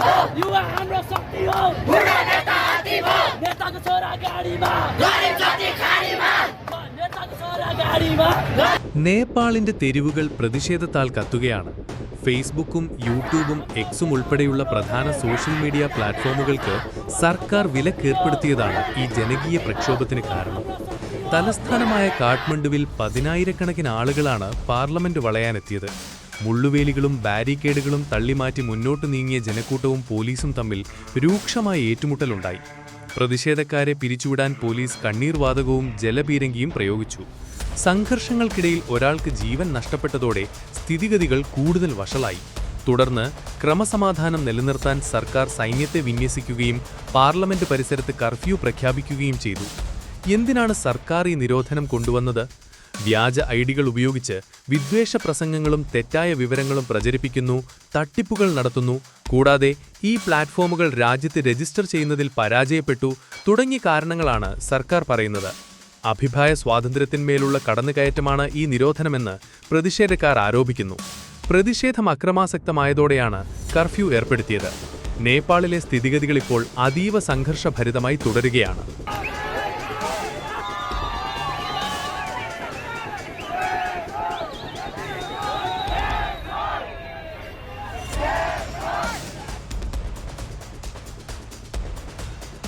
हो युवा हाम्रो शक्ति हो बुढो नेता हात्ती भयो नेताको छोरा गाडीमा गरिब जति खाडीमा नेताको छोरा गाडीमा നേപ്പാളിന്റെ തെരുവുകൾ പ്രതിഷേധത്താൽ കത്തുകയാണ് ഫേസ്ബുക്കും യൂട്യൂബും എക്സും ഉൾപ്പെടെയുള്ള പ്രധാന സോഷ്യൽ മീഡിയ പ്ലാറ്റ്ഫോമുകൾക്ക് സർക്കാർ വിലക്കേർപ്പെടുത്തിയതാണ് ഈ ജനകീയ പ്രക്ഷോഭത്തിന് കാരണം തലസ്ഥാനമായ കാഠ്മണ്ഡുവിൽ പതിനായിരക്കണക്കിന് ആളുകളാണ് പാർലമെന്റ് വളയാനെത്തിയത് മുള്ളുവേലികളും ബാരിക്കേഡുകളും തള്ളിമാറ്റി മുന്നോട്ട് നീങ്ങിയ ജനക്കൂട്ടവും പോലീസും തമ്മിൽ രൂക്ഷമായ ഏറ്റുമുട്ടലുണ്ടായി. പ്രതിഷേധക്കാരെ പിരിച്ചുവിടാൻ പോലീസ് കണ്ണീർ വാതകവും ജലപീരങ്കിയും പ്രയോഗിച്ചു. സംഘർഷങ്ങൾക്കിടയിൽ ഒരാൾക്ക് ജീവൻ നഷ്ടപ്പെട്ടതോടെ സ്ഥിതിഗതികൾ കൂടുതൽ വഷളായി. തുടർന്ന് ക്രമസമാധാനം നിലനിർത്താൻ സർക്കാർ സൈന്യത്തെ വിന്യസിക്കുകയും പാർലമെന്റ് പരിസരത്ത് കർഫ്യൂ പ്രഖ്യാപിക്കുകയും ചെയ്തു. എന്തിനാണ് സർക്കാർ ഈ നിരോധനം കൊണ്ടുവന്നത്? വ്യാജ ഐഡികൾ ഉപയോഗിച്ച് വിദ്വേഷ പ്രസംഗങ്ങളും തെറ്റായ വിവരങ്ങളും പ്രചരിപ്പിക്കുന്നു തട്ടിപ്പുകൾ നടത്തുന്നു. കൂടാതെ ഈ പ്ലാറ്റ്ഫോമുകൾ രാജ്യത്ത് രജിസ്റ്റർ ചെയ്യുന്നതിൽ പരാജയപ്പെട്ടു തുടങ്ങിയ കാരണങ്ങളാണ് സർക്കാർ പറയുന്നത്. അഭിപ്രായ സ്വാതന്ത്ര്യത്തിന്മേലുള്ള കടന്നുകയറ്റമാണ് ഈ നിരോധനമെന്ന് പ്രതിഷേധക്കാർ ആരോപിക്കുന്നു. പ്രതിഷേധം അക്രമാസക്തമായതോടെയാണ് കർഫ്യൂ ഏർപ്പെടുത്തിയത്. നേപ്പാളിലെ സ്ഥിതിഗതികൾ ഇപ്പോൾ അതീവ സംഘർഷഭരിതമായി തുടരുകയാണ്.